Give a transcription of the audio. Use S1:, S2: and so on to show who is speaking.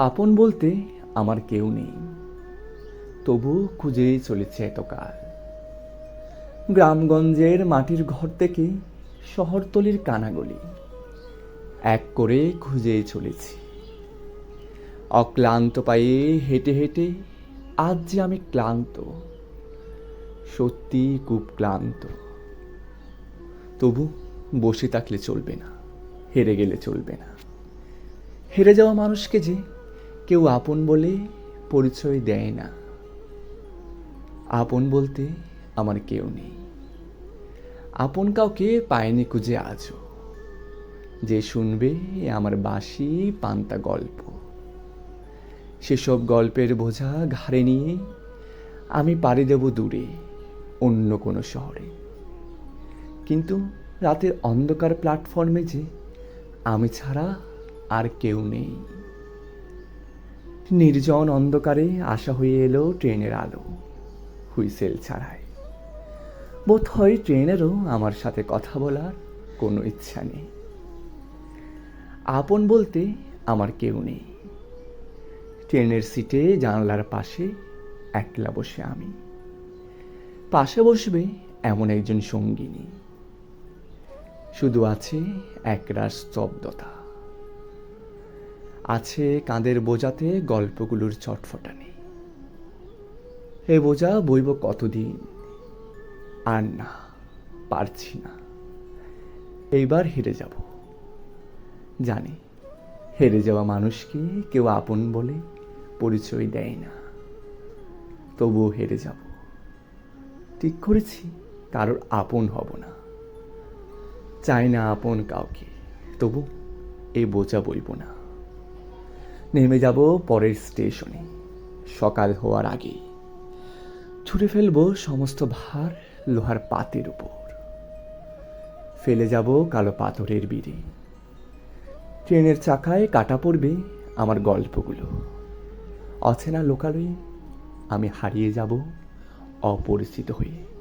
S1: আপন বলতে আমার কেউ নেই। তবু খুঁজেই চলেছে এতকাল। গ্রামগঞ্জের মাটির ঘর থেকে শহরতলির কানাগলি। এক করে খুঁজেই চলেছি। অক্লান্ত পায়ে হেঁটে হেঁটে আজ যে আমি ক্লান্ত সত্যি খুব ক্লান্ত। তবু বসে থাকলে চলবে না, হেরে গেলে চলবে না। হেরে যাওয়া মানুষকে যে কেউ আপন বলে পরিচয় দেয় না। আপন বলতে আমার কেউ নেই। আপন কাউকে পায়নি খুঁজে আজও। যে শুনবে আমার বাসি পান্তা গল্প। সেসব গল্পের বোঝা ঘাড়ে নিয়ে আমি পাড়ি দেব দূরে, অন্য কোনো শহরে। কিন্তু রাতের অন্ধকার প্ল্যাটফর্মে যে আমি ছাড়া আর কেউ নেই। নির্জন অন্ধকারে আশা হয়ে এলো ট্রেনের আলো। হুইসেল ছাড়াই। বোধ হয় ট্রেনেরও আমার সাথে কথা বলার কোনো ইচ্ছা নেই। আপন বলতে আমার কেউ নেই। ট্রেনের সিটে জানলার পাশে একলা বসে আমি। পাশে বসবে এমন একজন সঙ্গিনী। শুধু আছে একরাশ স্তব্ধতা। আছে কাঁদের বোঝাতে গল্পগুলোর চটফটানি। এ বোঝা বইব কতদিন? আর না, পারছি না। এইবার হেরে যাব। জানি, হেরে যাওয়া মানুষকে কেউ আপন বলে পরিচয় দেয় না। তবুও হেরে যাব। ঠিক করেছি, কারোর আপন হব না। চাই না আপন কাউকে, তবু এ বোঝা বইব না। নেমে যাব পরের স্টেশনে। সকাল হওয়ার আগেই ছুঁড়ে ফেলব সমস্ত ভার লোহার পাতের উপর। ফেলে যাব কালো পাথরের বিড়ে। ট্রেনের চাকায় কাটা পড়বে আমার গল্পগুলো। অচেনা লোকালয়ে আমি হারিয়ে যাব, অপরিচিত হয়ে।